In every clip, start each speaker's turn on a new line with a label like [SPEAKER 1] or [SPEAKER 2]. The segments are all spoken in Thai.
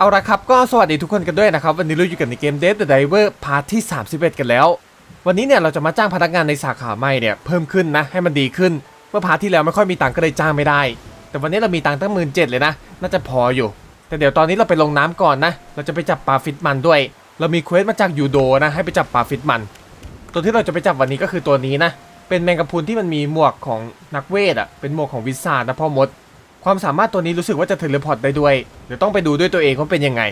[SPEAKER 1] เอาละครับก็สวัสดีทุกคนกันด้วยนะครับ วันนี้เราอยู่กันในเกม Dead the Diver พาร์ทที่ 31 กันแล้ว วันนี้เนี่ยเราจะมาจ้างพนักงานในสาขาใหม่เนี่ยเพิ่มขึ้นนะให้มันดีขึ้น เมื่อพาร์ทที่แล้วไม่ค่อยมีตังค์ก็เลยจ้างไม่ได้ แต่วันนี้เรามีตังค์ตั้งหมื่นเจ็ดเลยนะ น่าจะพออยู่ แต่เดี๋ยวตอนนี้เราไปลงน้ำก่อนนะ เราจะไปจับปลาฟิตมันด้วย เรามีเควสมาจากยูโดนะให้ไปจับปลาฟิตมัน ตัวที่เราจะไปจับวันนี้ก็คือตัวนี้นะเป็นแมงกะพรุนที่มันมีหมวกของนักเวทอะเป็นหมวกของวิสานะพ่อมด ความสามารถตัวนี้รู้สึกว่าจะเทเลพอร์ตได้ด้วย เดี๋ยวต้องไปดูด้วยตัวเองว่าเป็นยังไง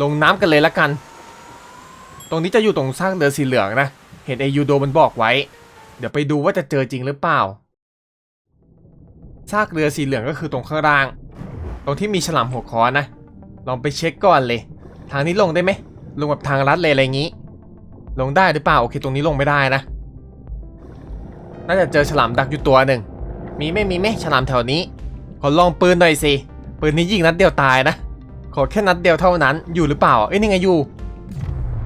[SPEAKER 1] ลงน้ำกันเลยละกัน ตรงนี้จะอยู่ตรงสร้างเรือสีเหลืองนะ เห็นไอยูโดมันบอกไว้ เดี๋ยวไปดูว่าจะเจอจริงหรือเปล่า ซากเรือสีเหลืองก็คือตรงข้างล่าง ตรงที่มีฉลามหัวค้อนนะ ลองไปเช็คก่อนเลย ทางนี้ลงได้ไหม ลงแบบทางลัดเลยอะไรอย่างนี้ ลงได้หรือเปล่า โอเค ตรงนี้ลงไม่ได้นะ น่าจะเจอฉลามดักอยู่ตัวหนึ่ง มีไม่มีไหมฉลามแถวนี้ ขอลองปืนหน่อยสิ ปืนนี้ยิงนัดเดียวตายนะ ขอแค่นัดเดียวเท่านั้น อยู่หรือเปล่า เอ้ยนี่ไงอยู่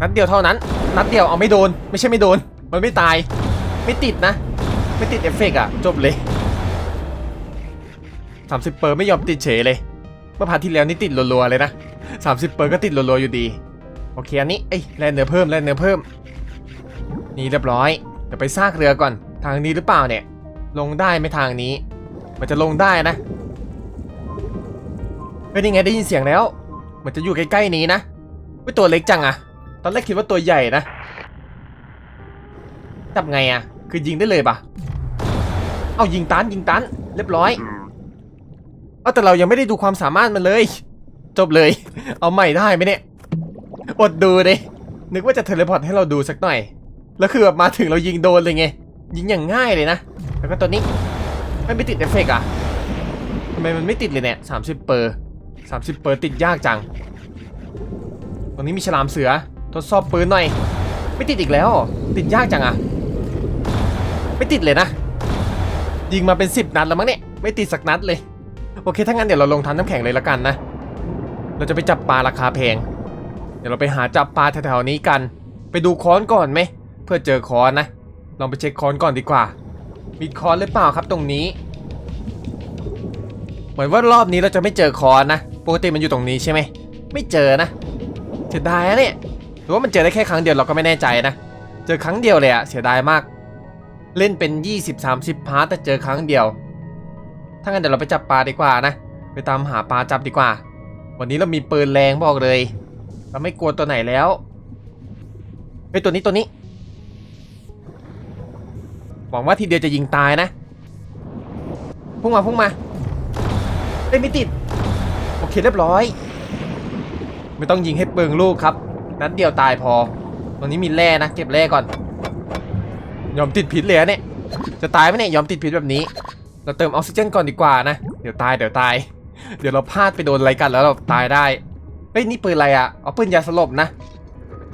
[SPEAKER 1] นัดเดียวเท่านั้น นัดเดียวเอาไม่โดน ไม่ใช่ไม่โดน มันไม่ตาย ไม่ติดนะ ไม่ติดเอฟเฟกต์อะจบเลย30เปอร์ไม่ยอมติดเฉยเลย เมื่อพาทที่แล้วนี่ติดรัวๆเลยนะ30เปอร์ก็ติดรัวๆอยู่ดี โอเคอันนี้ เอ้ยแลนเนื้อเพิ่มแลนเนื้อเพิ่ม นี่เรียบร้อย เดี๋ยวไปซากเรือก่อน ทางนี้หรือเปล่าเนี่ย ลงได้ไหมทางนี้ มันจะลงได้นะเฮ้ยนี่ไงได้ยินเสียงแล้ว มันจะอยู่ใกล้ๆนี้นะไม่ตัวเล็กจังอะตอนแรกคิดว่าตัวใหญ่นะจับไงอะคือยิงได้เลยปะเอายิงตันยิงตันเรียบร้อยเอาแต่เรายังไม่ได้ดูความสามารถมันเลย จบเลย เอาใหม่ได้ไหมเนี่ยอดดูดินึกว่าจะเทเลพอร์ตให้เราดูสักหน่อย แล้วคือแบบมาถึงเรายิงโดนเลยไง ยิงอย่างง่ายเลยนะ แล้วก็ตัวนี้ไม่ไม่ติดเอฟเฟกต์อะทำไมมันไม่ติดเลยเนี่ย30เปอร์30เปอร์ติดยากจัง ตรงนี้มีฉลามเสือทดสอบปืนหน่อย ไม่ติดอีกแล้ว ติดยากจังอะ ไม่ติดเลยนะ ยิงมาเป็น10นัดแล้วมั้งเนี่ย ไม่ติดสักนัดเลย โอเค ถ้างั้นเดี๋ยวเราลงทันน้ำแข็งเลยละกันนะ เราจะไปจับปลาราคาแพง เดี๋ยวเราไปหาจับปลาแถวๆนี้กัน ไปดูค้อนก่อนไหม เพื่อเจอค้อนนะ ลองไปเช็คค้อนก่อนดีกว่า มีค้อนหรือเปล่าครับตรงนี้ เหมือนว่ารอบนี้เราจะไม่เจอค้อนนะ ปกติมันอยู่ตรงนี้ใช่ไหม ไม่เจอนะเสียดายนะเนี่ยหรือว่ามันเจอได้แค่ครั้งเดียวเราก็ไม่แน่ใจนะ เจอครั้งเดียวเลยอะเสียดายมาก เล่นเป็น 20-30 พาร์ทแต่เจอครั้งเดียว ถ้างั้นเดี๋ยวเราไปจับปลาดีกว่านะ ไปตามหาปลาจับดีกว่า วันนี้เรามีปืนแรงบอกเลย เราไม่กลัวตัวไหนแล้วเฮ้ยตัวนี้ตัวนี้ หวังว่าทีเดียวจะยิงตายนะ พุ่งมาพุ่งมาเอ้ยไม่ติด โอเคเรียบร้อย ไม่ต้องยิงให้เปิงลูกครับ นัดเดียวตายพอตรงนี้มีแร่นะ เก็บแร่ก่อน ยอมติดพิษเลยอะเนี่ย จะตายไหมเนี่ย ยอมติดพิษแบบนี้ เราเติมออกซิเจนก่อนดีกว่านะ เดี๋ยวตายเดี๋ยวตาย เดี๋ยวเราพลาดไปโดนอะไรกันแล้วเราตายได้ เฮ้ยนี่ปืนอะไรอะเอาปืนยาสลบนะ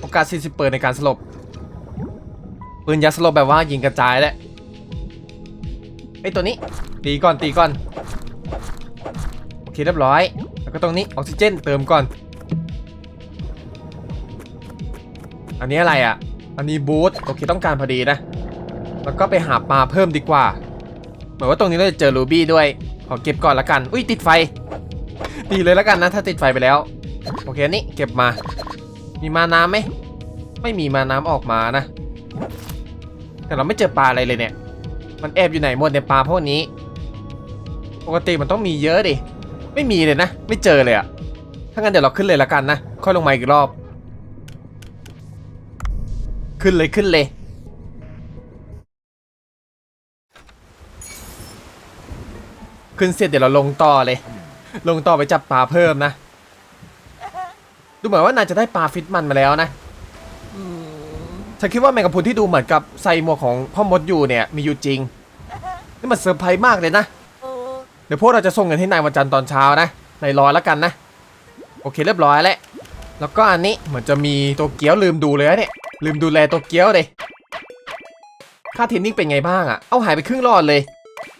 [SPEAKER 1] โอกาส 40เปิดในการสลบ ปืนยาสลบแบบว่ายิงกระจายแหละไอตัวนี้ ตีก่อนตีก่อน โอเคเรียบร้อย แล้วก็ตรงนี้ออกซิเจนเติมก่อน อันนี้อะไรอะ อันนี้บูทโอเคต้องการพอดีนะ แล้วก็ไปหาปลาเพิ่มดีกว่า เหมือนว่าตรงนี้เราจะเจอรูบี้ด้วย ขอเก็บก่อนละกัน อุ้ยติดไฟดีเลยละกันนะ ถ้าติดไฟไปแล้ว โอเคอันนี้เก็บมา มีมาน้ำไหม ไม่มีมาน้ำออกมานะ แต่เราไม่เจอปลาอะไรเลยเนี่ย มันแอบอยู่ไหนหมดเนี่ยปลาพวกนี้ ปกติมันต้องมีเยอะดิ ไม่มีเลยนะ ไม่เจอเลยอะถ้างั้นเดี๋ยวเราขึ้นเลยละกันนะ ค่อยลงมาอีกรอบ ขึ้นเลยขึ้นเลย ขึ้นเสร็จเดี๋ยวเราลงต่อเลย ลงต่อไปจับปลาเพิ่มนะ ดูเหมือนว่านายจะได้ปลาฟิตมันมาแล้วนะ ฉันคิดว่าแมงกะพรุนที่ดูเหมือนกับใส่หมวกของพ่อมดอยู่เนี่ยมีอยู่จริง นี่มันเซอร์ไพรส์มากเลยนะเดี๋ยวพวกเราจะส่งเงินให้นายวันจันทร์ตอนเช้านะ นายรอแล้วกันนะ โอเคเรียบร้อยแล้ว แล้วก็อันนี้เหมือนจะมีตัวเกี๊ยวลืมดูเลยนะเนี่ย ลืมดูแลตัวเกี๊ยวเลย ค่าเทรนนิ่งเป็นไงบ้างอะเอาหายไปครึ่งหลอดเลย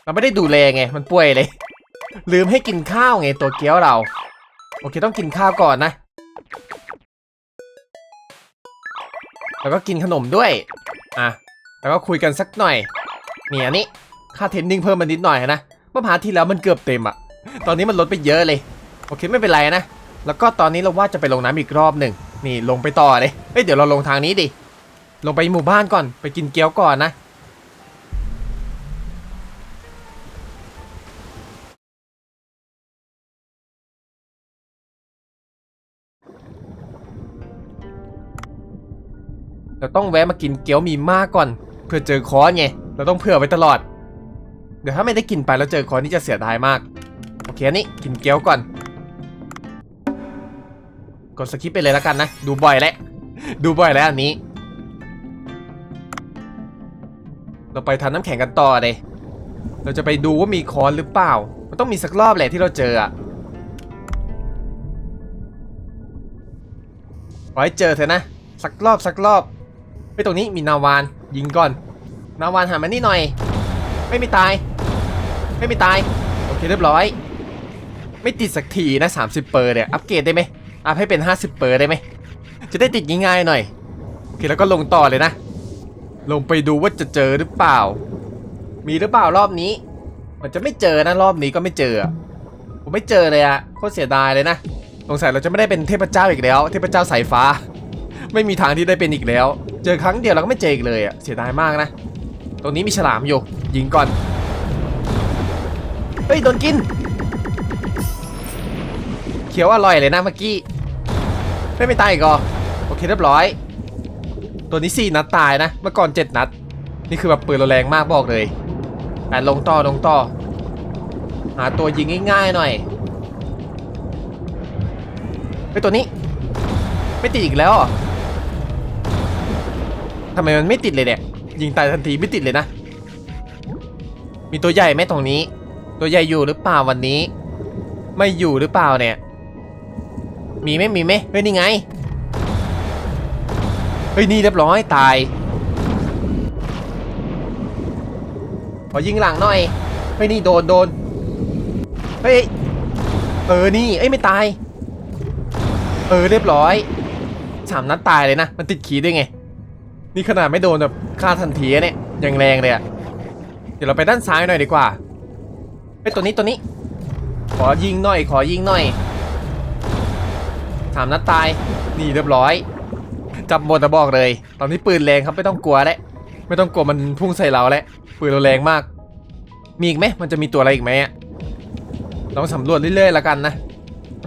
[SPEAKER 1] เราไม่ได้ดูแลไง มันป่วยเลย ลืมให้กินข้าวไงตัวเกี๊ยวเรา โอเคต้องกินข้าวก่อนนะ แล้วก็กินขนมด้วย อะ แล้วก็คุยกันสักหน่อยนี่อันนี้ค่าเทนนิ่งเพิ่มมานิดหน่อยนะเมื่อพาทที่แล้วมันเกือบเต็มอะตอนนี้มันลดไปเยอะเลย โอเคไม่เป็นไรนะ แล้วก็ตอนนี้เราว่าจะไปลงน้ำอีกรอบหนึ่งนี่ลงไปต่อเลยเอ้ยเดี๋ยวเราลงทางนี้ดิ ลงไปหมู่บ้านก่อน ไปกินเกี๊ยวก่อนนะ เราต้องแวะมากินเกี๊ยวมีมากก่อน เพื่อเจอคอนไง เราต้องเผื่อไว้ตลอด เดี๋ยวถ้าไม่ได้กินไปแล้วเจอคอนนี่จะเสียดายมาก โอเคอันนี้กินเกี๊ยวก่อน กดสคิปไปเลยแล้วกันนะ ดูบ่อยแล้ว ดูบ่อยแล้วอันนี้ เราไปทานน้ำแข็งกันต่อเลย เราจะไปดูว่ามีคอนหรือเปล่า มันต้องมีสักรอบแหละที่เราเจออะขอให้เจอเถอะนะ สักรอบสักรอบ ไปตรงนี้มีนาวานยิงก่อน นาวานหันมานี่หน่อย ไม่มีตาย ไม่มีตาย โอเคเรียบร้อย ไม่ติดสักทีนะ 30 เปอร์เนี่ย อัปเกรดได้ไหมอัพให้เป็น 50 เปอร์ได้ไหม จะได้ติดง่ายๆหน่อย โอเคแล้วก็ลงต่อเลยนะ ลงไปดูว่าจะเจอหรือเปล่า มีหรือเปล่ารอบนี้ มันจะไม่เจอนะรอบนี้ก็ไม่เจอ ผมไม่เจอเลยอะโคตรเสียดายเลยนะสงสัยเราจะไม่ได้เป็นเทพเจ้าอีกแล้ว เทพเจ้าสายฟ้า ไม่มีทางที่ได้เป็นอีกแล้ว เจอครั้งเดียวเราก็ไม่เจออีกเลยอะเสียดายมากนะ ตรงนี้มีฉลามอยู่ ยิงก่อน เฮ้ยโดนกิน เขียวอร่อยเลยนะเมื่อกี้ไม่ไม่ตายอีกหรอโอเคเรียบร้อย ตัวนี้สี่นัดตายนะ เมื่อก่อนเจ็ดนัด นี่คือแบบปืนเราแรงมากบอกเลยแต่ลงต่อลงต่อ หาตัวยิงง่ายๆหน่อยไอตัวนี้ ไม่ติดอีกแล้วเหรอ ทำไมมันไม่ติดเลยเนี่ย ยิงตายทันทีไม่ติดเลยนะ มีตัวใหญ่ไหมตรงนี้ ตัวใหญ่อยู่หรือเปล่าวันนี้ ไม่อยู่หรือเปล่าเนี่ย มีไหมมีไหมเฮ้ยนี่ไง เฮ้ยนี่เรียบร้อยตาย ขอยิงหลังหน่อย เฮ้ยนี่โดนโดน เฮ้ย เออนี่เอ้ยไม่ตาย เออเรียบร้อยสามนัดตายเลยนะ มันติดขีดด้วยไง นี่ขนาดไม่โดนแบบฆ่าทันทีเนี่ยยังแรงเลยอะเดี๋ยวเราไปด้านซ้ายหน่อยดีกว่าเฮ้ตัวนี้ตัวนี้ ขอยิงหน่อย ขอยิงหน่อยสามนัดตายนี่เรียบร้อยจับหมดนะบอกเลย ตอนนี้ปืนแรงครับไม่ต้องกลัวแล้วไม่ต้องกลัวมันพุ่งใส่เราแล้วปืนเราแรงมาก มีอีกไหมมันจะมีตัวอะไรอีกไหมอะลองสำรวจเรื่อยๆแล้วกันนะ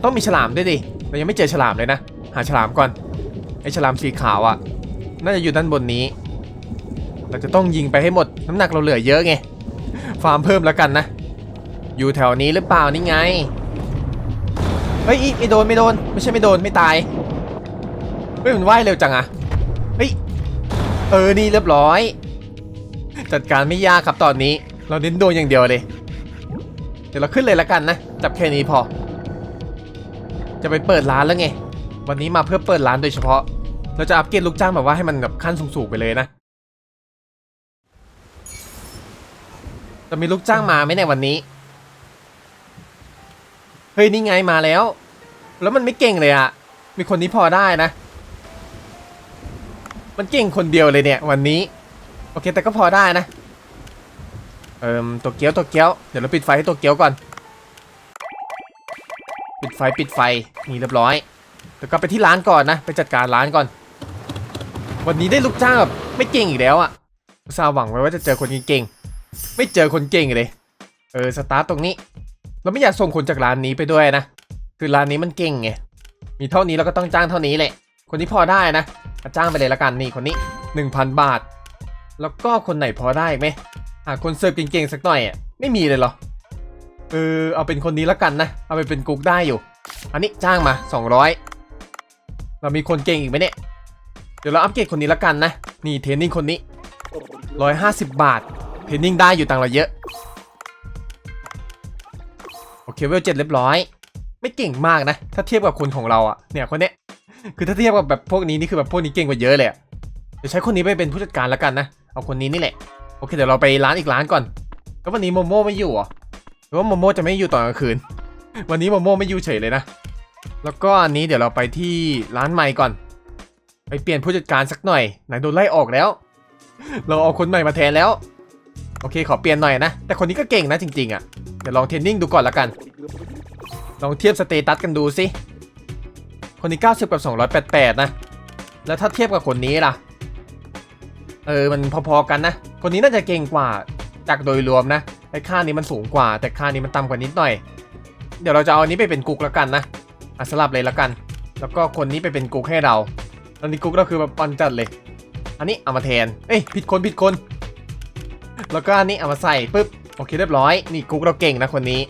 [SPEAKER 1] ต้องมีฉลามด้วยดิเรายังไม่เจอฉลามเลยนะ หาฉลามก่อนไอฉลามสีขาวอะ น่าจะอยู่ด้านบนนี้ เราจะต้องยิงไปให้หมด น้ำหนักเราเหลือเยอะไง ฟาร์มเพิ่มแล้วกันนะ อยู่แถวนี้หรือเปล่านี่ไง เฮ้ยอีไม่โดนไม่โดน ไม่ใช่ไม่โดนไม่ตาย เฮ้ยมันว่ายเร็วจังอะเฮ้ย เออนี่เรียบร้อย จัดการไม่ยากครับตอนนี้ เราเน้นโดนอย่างเดียวเลย เดี๋ยวเราขึ้นเลยละกันนะ จับแค่นี้พอ จะไปเปิดร้านแล้วไง วันนี้มาเพื่อเปิดร้านโดยเฉพาะ เราจะอัปเกรดลูกจ้างแบบว่าให้มันแบบขั้นสูงๆไปเลยนะจะมีลูกจ้างมาไหมในวันนี้ เฮ้ยนี่ไงมาแล้ว แล้วมันไม่เก่งเลยอะมีคนนี้พอได้นะ มันเก่งคนเดียวเลยเนี่ย วันนี้ โอเคแต่ก็พอได้นะ เอ่มตัวเกี้ยวตัวเกี้ยวเดี๋ยวเราปิดไฟให้ตัวเกี้ยวก่อน ปิดไฟปิดไฟนี่เรียบร้อย แล้วก็ไปที่ร้านก่อนนะ ไปจัดการร้านก่อน วันนี้ได้ลูกจ้างแบบไม่เก่งอีกแล้วอะอุตส่าห์หวังไว้ว่าจะเจอคนเก่งๆไม่เจอคนเก่งเลย เออสตาร์ทตรงนี้ เราไม่อยากส่งคนจากร้านนี้ไปด้วยนะ คือร้านนี้มันเก่งไง มีเท่านี้เราก็ต้องจ้างเท่านี้แหละ คนนี้พอได้นะจ้างไปเลยละกันนี่คนนี้ 1,000 บาท แล้วก็คนไหนพอได้ไหมหาคนเสิร์ฟเก่งๆสักหน่อยอะไม่มีเลยเหรอ เออเอาเป็นคนนี้ละกันนะ เอาไปเป็นกุ๊กได้อยู่ อันนี้จ้างมา 200 เรามีคนเก่งอีกไหมเนี่ย เดี๋ยวเราอัปเกรดคนนี้ละกันนะ นี่เทรนนิ่งคนนี้150บาท เทรนนิ่งได้อยู่ตังเราเยอะ โอเคเวลเจ็ดเรียบร้อย ไม่เก่งมากนะ ถ้าเทียบกับคนของเราอะเนี่ยคนเนี้ย คือถ้าเทียบกับแบบพวกนี้นี่คือแบบพวกนี้เก่งกว่าเยอะเลยเดี๋ยวใช้คนนี้ไปเป็นผู้จัดการล้วกันนะ เอาคนนี้นี่แหละ โอเคเดี๋ยวเราไปร้านอีกร้านก่อน แล้ววันนี้โมโม่ไม่อยู่หรอหรือว่าโมโม่จะไม่อยู่ตอนกลางคืน วันนี้โมโม่ไม่อยู่เฉยเลยนะ แล้วก็อันนี้เดี๋ยวเราไปที่ร้านใหม่ก่อน ไปเปลี่ยนผู้จัดการสักหน่อยไหนโดนไล่ออกแล้ว เราเอาคนใหม่มาแทนแล้ว โอเคขอเปลี่ยนหน่อยนะ แต่คนนี้ก็เก่งนะจริง ๆอะ่ะเดี๋ยวลองเทรนนิ่งดูก่อนละกัน ลองเทียบสเตตัสกันดูสิคนนี้ 90 กับ 288 นะ แล้วถ้าเทียบกับคนนี้ล่ะ เออ มันพอๆกันนะ คนนี้น่าจะเก่งกว่าจากโดยรวมนะ ไอ้ค่านี้มันสูงกว่า แต่ค่านี้มันต่ำกว่านิดหน่อย เดี๋ยวเราจะเอาอันนี้ไปเป็นกุ๊กล้วกันนะอะสลับเลยล้วกัน แล้วก็คนนี้ไปเป็นกุ๊กให้เรา ตอนนี้กุ๊กเราคือแบบปันจัดเลย อันนี้เอามาแทน เอ้ยผิดคนผิดคน แล้วก็อันนี้เอามาใส่ปุ๊บโอเคเรียบร้อย นี่กุ๊กเราเก่งนะคนนี้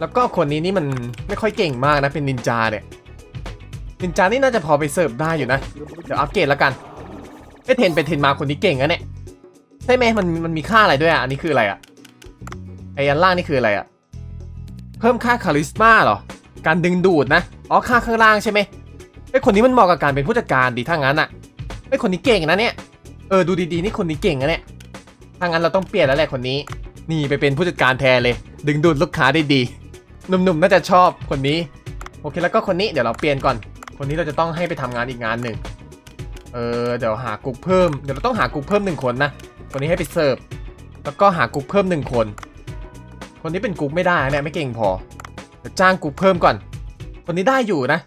[SPEAKER 1] แล้วก็คนนี้นี่มันไม่ค่อยเก่งมากนะเป็นนินจาเนี่ย นินจานี่น่าจะพอไปเสิร์ฟได้อยู่นะ เดี๋ยวอัปเกรดแล้วกันไอเทนไปเทนมาคนนี้เก่งอะเนี่ยใช่ไหมมันมันมีค่าอะไรด้วยอะ อันนี้คืออะไรอะ ไออันล่างนี่คืออะไรอะ เพิ่มค่าคาริสมาเหรอ การดึงดูดนะ อ๋อค่าข้างล่างใช่ไหม อคนนี้มันเหมาะกับการเป็นผู้จัดการดีถ้างั้นอะไอคนนี้เก่งนะเนี่ย เออดูดีๆนี่คนนี้เก่งนะเนี่ย ถ้างั้นเราต้องเปลี่ยนแล้วแหละคนนี้ นี่ไปเป็นผู้จัดการแทนเลย ดึงดูดลูกค้าได้ดี หนุ่มๆน่าจะชอบคนนี้ โอเคแล้วก็คนนี้เดี๋ยวเราเปลี่ยนก่อน คนนี้เราจะต้องให้ไปทำงานอีกงานหนึ่ง เออเดี๋ยวหากุ๊กเพิ่ม เดี๋ยวเราต้องหากุ๊กเพิ่มหนึ่งคนนะ คนนี้ให้ไปเสิร์ฟ แล้วก็หากุ๊กเพิ่มหนึ่งคน คนนี้เป็นกุ๊กไม่ได้เนี่ยไม่เก่งพอเดี๋ยวจ้างกุ๊กเพิ่มก่อน คนนี้ได้อยู่นะ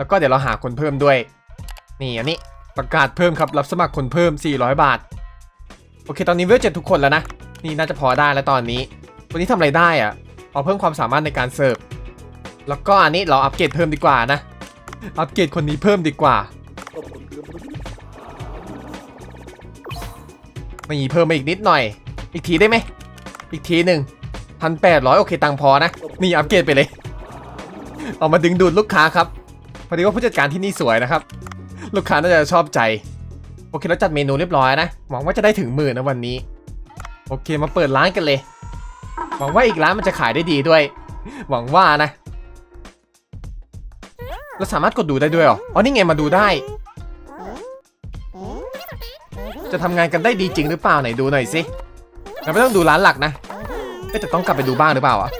[SPEAKER 1] แล้วก็เดี๋ยวเราหาคนเพิ่มด้วย นี่อันนี้ประกาศเพิ่มครับรับสมัครคนเพิ่ม 400 บาท โอเคตอนนี้เวลเจ็ดทุกคนแล้วนะ นี่น่าจะพอได้แล้วตอนนี้คนนี้ทำอะไรได้อะเอาเพิ่มความสามารถในการเสิร์ฟแล้วก็อันนี้เราอัปเกรดเพิ่มดีกว่านะ อัปเกรดคนนี้เพิ่มดีกว่ามีเพิ่มมาอีกนิดหน่อย อีกทีได้ไหม อีกทีหนึ่งพันแปดร้อยโอเคตังพอนะ นี่อัปเกรดไปเลย เอามาดึงดูดลูกค้าครับ พอดีว่าผู้จัดการที่นี่สวยนะครับ ลูกค้าน่าจะชอบใจ โอเคแล้วจัดเมนูเรียบร้อยนะ หวังว่าจะได้ถึงหมื่นนะวันนี้ โอเคมาเปิดร้านกันเลย หวังว่าอีกร้านมันจะขายได้ดีด้วย หวังว่านะ เราสามารถกดดูได้ด้วยเหรอ อ๋อนี่ไงมาดูได้ จะทำงานกันได้ดีจริงหรือเปล่าไหนดูหน่อยสิเราไม่ต้องดูร้านหลักนะแต่ต้องกลับไปดูบ้างหรือเปล่าอะ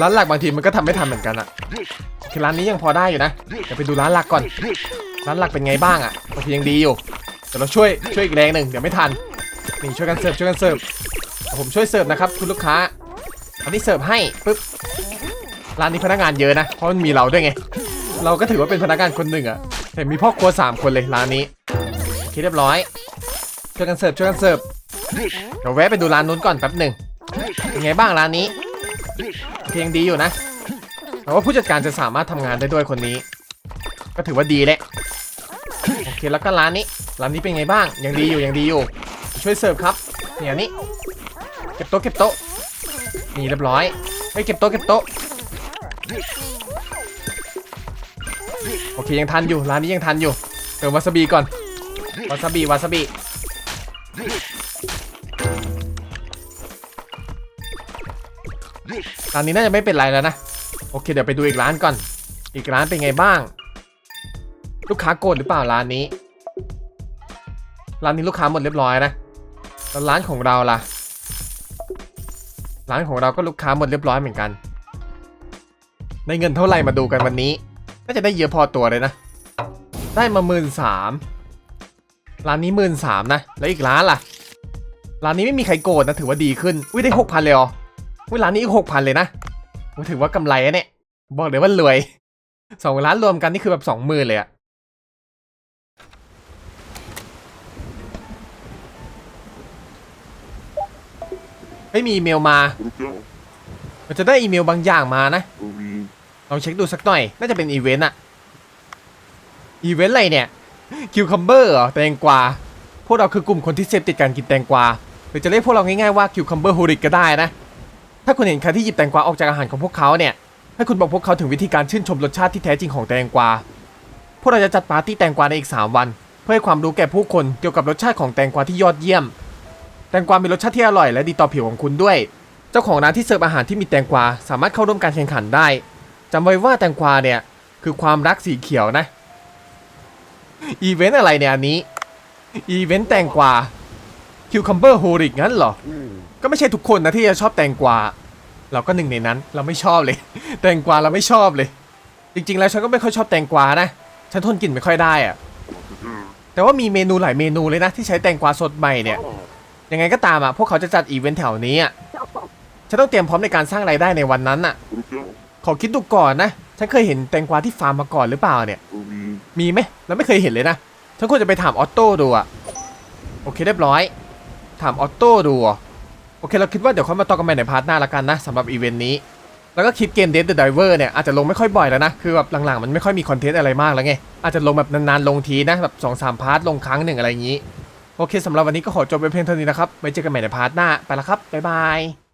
[SPEAKER 1] ร้านหลักบางทีมันก็ทำไม่ทันเหมือนกันอะคือร้านนี้ยังพอได้อยู่นะเดี๋ยวไปดูร้านหลักก่อน ร้านหลักเป็นไงบ้างอะบางทียังดีอยู่เดี๋ยวเราช่วยช่วยอีกแรงหนึ่งเดี๋ยวไม่ทันนี่ช่วยกันเสิร์ฟช่วยกันเสิร์ฟผมช่วยเสิร์ฟนะครับคุณลูกค้าอันนี้เสิร์ฟให้ปุ๊บร้านนี้พนักงานเยอะนะเพราะมันมีเราด้วยไง เราก็ถือว่าเป็นพนักงานคนหนึ่งอะแต่มีพ่อครัวสามคนเลยร้านนี้โอเคเรียบร้อยช่วยกันเสิร์ฟช่วยกันเสิร์ฟเดี๋ยวแวะไปดูร้านนู้นก่อนแป๊บหนึ่งเป็นไงบ้างร้านนี้ เคยังดีอยู่นะแต่ว่าผู้จัดการจะสามารถทำงานได้ด้วยคนนี้ ก็ถือว่าดีแหละโอเคแล้วก็ร้านนี้ร้านนี้เป็นไงบ้างยังดีอยู่ยังดีอยู่ ช่วยเสิร์ฟครับเนี่ยนี่เก็บโต๊ะเก็บโต๊ะนี่เรียบร้อยเฮ้ยเก็บโต๊ะเก็บโต๊ะโอเคยังทันอยู่ร้านนี้ยังทันอยู่เติมวาซาบิก่อนวาซาบิวาซาบิ ร้านนี้น่าจะไม่เป็นไรแล้วนะ โอเค เดี๋ยวไปดูอีกร้านก่อน อีกร้านเป็นไงบ้าง ลูกค้าโกรธหรือเปล่าร้านนี้ ร้านนี้ลูกค้าหมดเรียบร้อยนะแล้วร้านของเราล่ะ ร้านของเราก็ลูกค้าหมดเรียบร้อยเหมือนกัน ได้เงินเท่าไหร่มาดูกันวันนี้ น่าจะได้เยอะพอตัวเลยนะ ได้มาหมื่นสามร้านนี้หมื่นสามนะ แล้วอีกร้านล่ะ ร้านนี้ไม่มีใครโกรธนะถือว่าดีขึ้น อุ้ยได้หกพันเลยเหรอ อุ้ยร้านี้อีกหกพันเลยนะถือว่ากำไรอะเนี่ย บอกเลยว่ารวยสองร้านรวมกันนี่คือแบบสองหมื่นเลยอะไม่มีอีเมลมา มันจะได้อีเมลบางอย่างมานะ ลองเช็คดูสักหน่อย น่าจะเป็นอีเวนต์อะอีเวนต์อะไรเนี่ย คิวคัมเบอร์เหรอ แตงกวา พวกเราคือกลุ่มคนที่เสพติดการกินแตงกวา หรือจะเรียกพวกเราง่ายๆว่าคิวคัมเบอร์ฮูริกก็ได้นะ ถ้าคุณเห็นใครที่หยิบแตงกวาออกจากอาหารของพวกเขาเนี่ย ให้คุณบอกพวกเขาถึงวิธีการชื่นชมรสชาติที่แท้จริงของแตงกวา พวกเราจะจัดปาร์ตี้แตงกวาในอีก 3 วัน เพื่อให้ความรู้แก่ผู้คนเกี่ยวกับรสชาติของแตงกวาที่ยอดเยี่ยม แตงกวามีรสชาติที่อร่อยและดีต่อผิวของคุณด้วย เจ้าของร้านที่เสิร์ฟอาหารที่มีแตงกวาสามารถเข้าร่วมการแข่งขันได้จำไว้ว่าแตงกวาเนี่ยคือความรักสีเขียวนะ อีเวนต์อะไรเนี่ยอันนี้ อีเวนต์แตงกวา คิวคัมเบอร์โฮริกงั้นเหรอ ก็ไม่ใช่ทุกคนนะที่จะชอบแตงกวา เราก็หนึ่งในนั้นเราไม่ชอบเลย แตงกวาเราไม่ชอบเลย จริงๆ แล้วฉันก็ไม่ค่อยชอบแตงกวานะฉันทนกลิ่นไม่ค่อยได้อะแต่ว่ามีเมนูหลายเมนูเลยนะที่ใช้แตงกวาสดใหม่เนี่ยยังไงก็ตามอะพวกเขาจะจัดอีเวนต์แถวนี้อะฉันต้องเตรียมพร้อมในการสร้างรายได้ในวันนั้นอะ ขอคิดดูก่อนนะ ฉันเคยเห็นแตงกวาที่ฟาร์มมาก่อนหรือเปล่าเนี่ย มีไหมเราไม่เคยเห็นเลยนะฉันควรจะไปถามออโต้ดูอะโอเคเรียบร้อย ถามออโต้ดูอะ โอเคเราคิดว่าเดี๋ยวค่อยมาต่อกันใหม่ในพาร์ทหน้าละกันนะสำหรับอีเวนต์นี้ แล้วก็คลิปเกมเดสเดอะไดเวอร์เนี่ยอาจจะลงไม่ค่อยบ่อยแล้วนะ คือแบบหลังๆมันไม่ค่อยมีคอนเทนต์อะไรมากแล้วไง อาจจะลงแบบนานๆลงทีนะแบบสองสามพาร์ทลงครั้งหนึ่งอะไรอย่างนี้ โอเคสำหรับวันนี้ก็ขอจบไปเพียงเท่านี้นะครับไว้เจอกันใหม่ในพาร์ทหน้าไปละครับบ๊ายบาย